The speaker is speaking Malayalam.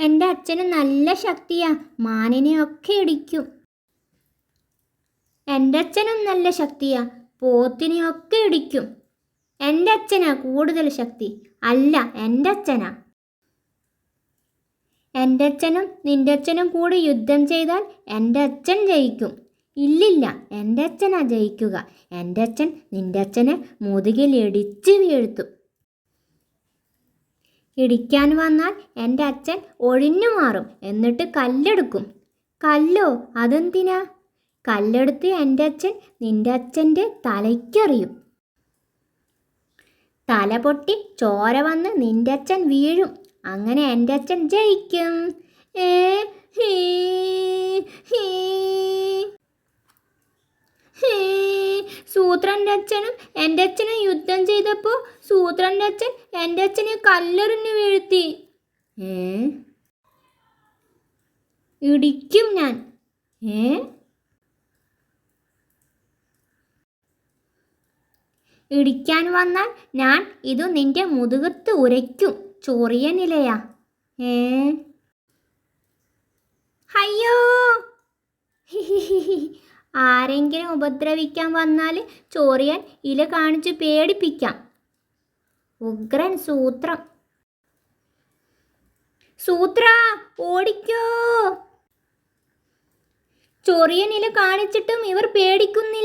എന്റെ അച്ഛന് നല്ല ശക്തിയാ. മാനിനെയൊക്കെ ഇടിക്കും. എന്റെ അച്ഛനും നല്ല ശക്തിയാ. പോത്തിനെ ഒക്കെ ഇടിക്കും. എന്റെ അച്ഛനാ കൂടുതൽ ശക്തി. അല്ല എന്റെ അച്ഛനാ. എന്റെ അച്ഛനും നിന്റെ അച്ഛനും കൂടി യുദ്ധം ചെയ്താൽ എന്റെ അച്ഛൻ ജയിക്കും. ഇല്ലില്ല എന്റെ അച്ഛനാ ജയിക്കുക. എന്റെ അച്ഛൻ നിന്റെ അച്ഛനെ മുതുകിൽ ഇടിച്ച് വീഴ്ത്തും. ഇടിക്കാൻ വന്നാൽ എന്റെ അച്ഛൻ ഒഴിഞ്ഞു മാറും. എന്നിട്ട് കല്ലെടുക്കും. കല്ലോ അതെന്തിനാ? കല്ലെടുത്ത് എന്റെ അച്ഛൻ നിന്റെ അച്ഛന്റെ തലയ്ക്കെറിയും. തല പൊട്ടി ചോര വന്ന് നിന്റെ അച്ഛൻ വീഴും. അങ്ങനെ എന്റെ അച്ഛൻ ജയിക്കും. ഏ ഹീ ഹീ സൂത്രന്റെ അച്ഛനും എന്റെ അച്ഛനും യുദ്ധം ചെയ്തപ്പോൾ സൂത്രന്റെ അച്ഛൻ എന്റെ അച്ഛനെ കല്ലെറിഞ്ഞ് വീഴ്ത്തി. ഏ? ഇടിക്കും ഞാൻ. ഏ? ഇടിക്കാൻ വന്നാൽ ഞാൻ ഇത് നിന്റെ മുതുകത്ത് ഉരയ്ക്കും. ചോറിയനിലയാ ഏ? ആരെങ്കിലും ഉപദ്രവിക്കാൻ വന്നാൽ ചോറിയാൻ ഇല കാണിച്ച് പേടിപ്പിക്കാം ഉഗ്രൻ സൂത്രം സൂത്ര ഓടിക്കോ ചൊറിയൻ ഇല കാണിച്ചിട്ടും ഇവർ പേടിക്കുന്നില്ല.